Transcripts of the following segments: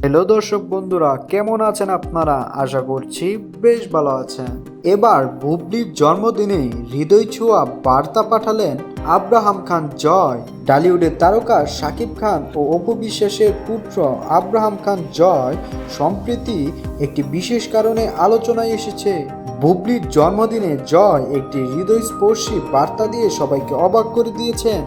Hello দর্শক বন্ধুরা, কেমন আছেন আপনারা? আশা করছি বেশ ভালো আছেন। এবার বুবলির জন্মদিনে হৃদয় ছোঁয়া বার্তা পাঠালেন আব্রাহাম খান জয়। ডালিউডের তারকা শাকিব খান ও অপু বিশ্বাসের পুত্র আব্রাহাম খান জয় সম্প্রতি একটি বিশেষ কারণে আলোচনায় এসেছে। বুবলির জন্মদিনে জয় একটি হৃদয়স্পর্শী বার্তা দিয়ে সবাইকে অবাক করে দিয়েছেন।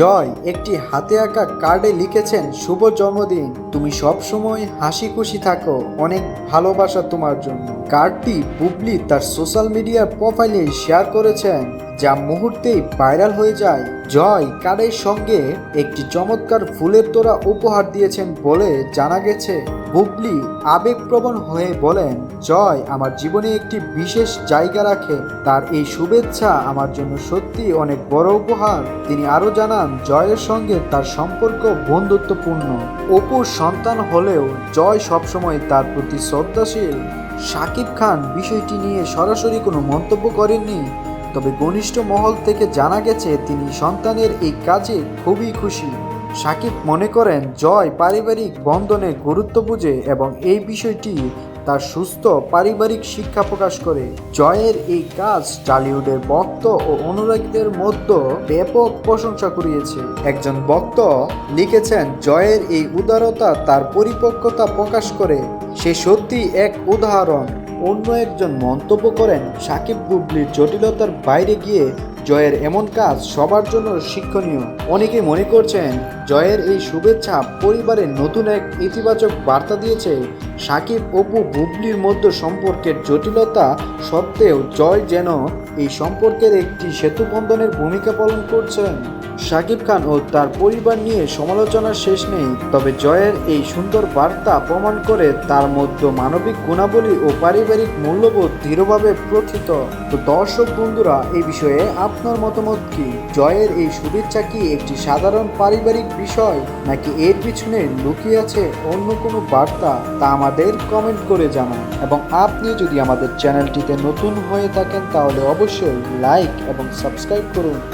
জয় একটি হাতে আঁকা কার্ডে লিখেছেন, শুভ জন্মদিন। তুমি সব সময় হাসি খুশি থাকো। অনেক ভালোবাসা তোমার জন্য। কার্ডটি বুবলি তার সোশ্যাল মিডিয়ার প্রোফাইলে শেয়ার করেছেন, যা মুহূর্তেই ভাইরাল হয়ে যায়। জয় কার্ডের সঙ্গে একটি চমৎকার ফুলের তোড়া উপহার দিয়েছেন বলে জানা গেছে। বুবলি আবেগপ্রবণ হয়ে বলেন, জয় আমার জীবনে একটি বিশেষ জায়গা রাখে। তার এই শুভেচ্ছা আমার জন্য সত্যি অনেক বড় উপহার। তিনি আরও জানান, জয়ের সঙ্গে তার সম্পর্ক বন্ধুত্বপূর্ণ। অপুর সন্তান হলেও জয় সবসময় তার প্রতি শ্রদ্ধাশীল। শাকিব খান বিষয়টি নিয়ে সরাসরি কোনো মন্তব্য করেননি। তবে ঘনিষ্ঠ মহল থেকে জানা গেছে, তিনি সন্তানের এই কাজে খুবই খুশি। সাকিব মনে করেন, জয় পারিবারিক বন্ধনে গুরুত্ব বুঝে এবং এই বিষয়টি তার সুস্থ পারিবারিক শিক্ষা প্রকাশ করে। জয়ের এই কাজ টালিউডের ভক্ত ও অনুরাগীদের মধ্যে ব্যাপক প্রশংসা কুড়িয়েছে। একজন ভক্ত লিখেছেন, জয়ের এই উদারতা তার পরিপক্কতা প্রকাশ করে। সে সত্যি এক উদাহরণ। অন্য একজন মন্তব্য করেন সাকিব বুবলির জটিলতার বাইরে গিয়ে জয়ের এমন কাজ সবার জন্য শিক্ষণীয়। অনেকে মনে করছেন জয়ের এই শুভেচ্ছা পরিবারের নতুন এক ইতিবাচক বার্তা দিয়েছে। সাকিব অপু বুবলির মধ্যে সম্পর্কের জটিলতা সত্ত্বেও জয় যেন এই সম্পর্কের একটি সেতুবন্ধনের ভূমিকা পালন করছেন। শাকিব খান ও তার পরিবার নিয়ে সমালোচনার শেষ নেই, তবে জয়ের এই সুন্দর বার্তা প্রমাণ করে তার মধ্যে মানবিক গুণাবলী ও পারিবারিক মূল্যবোধ দৃঢ়ভাবে প্রথিত। তো দর্শক বন্ধুরা, এই বিষয়ে আপনার মতামত কি? জয়ের এই শুভেচ্ছা কি একটি সাধারণ পারিবারিক বিষয়, নাকি এর পিছনে লুকিয়ে আছে অন্য কোনো বার্তা? তা আমাদের কমেন্ট করে জানান। এবং আপনি যদি আমাদের চ্যানেলটিতে নতুন হয়ে থাকেন, তাহলে অবশ্যই লাইক এবং সাবস্ক্রাইব করুন।